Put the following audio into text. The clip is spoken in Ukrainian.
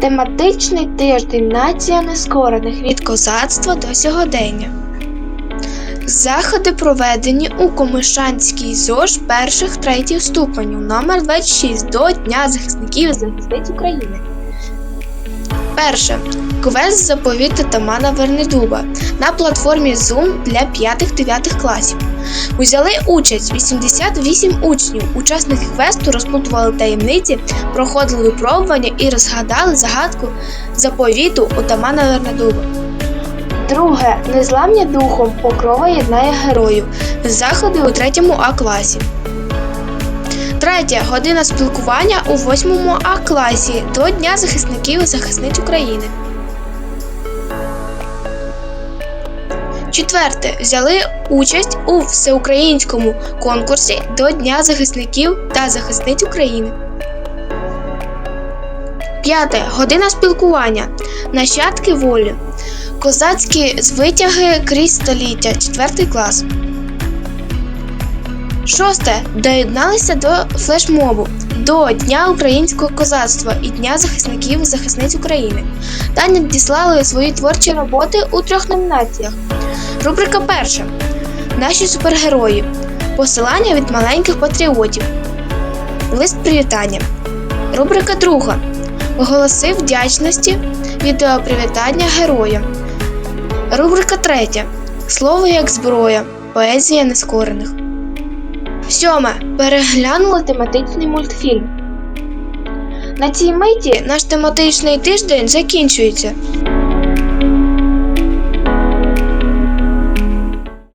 Тематичний тиждень Нація нескорених від козацтва до сьогодення. Заходи проведені у Комишанській ЗОЖ перших третіх ступенів номер 26 до Дня захисників і захисниць України. Перше. Квест заповіт Тамана Вернедуба на платформі Zoom для 5-9 класів. Узяли участь 88 учнів. Учасники квесту розплутували таємниці, проходили випробування і розгадали загадку заповіту отамана Вернедуба. Друге. Незламні духом покрова єднає героїв. Заходи у третьому А класі. Третє. Година спілкування у восьмому А класі до Дня захисників і захисниць України. Четверте. Взяли участь у всеукраїнському конкурсі до Дня захисників та захисниць України. П'яте. Година спілкування. Нащадки волі. Козацькі звитяги крізь століття. Четвертий клас. Шосте. Доєдналися до флешмобу до Дня українського козацтва і Дня захисників захисниць України та надіслали свої творчі роботи у трьох номінаціях. Рубрика перша. Наші супергерої. Посилання від маленьких патріотів. Лист привітання. Рубрика друга. Голоси вдячності. Відеопривітання героя. Рубрика третя. Слово як зброя. Поезія нескорених. Сьоме. Переглянули тематичний мультфільм. На цій миті наш тематичний тиждень закінчується.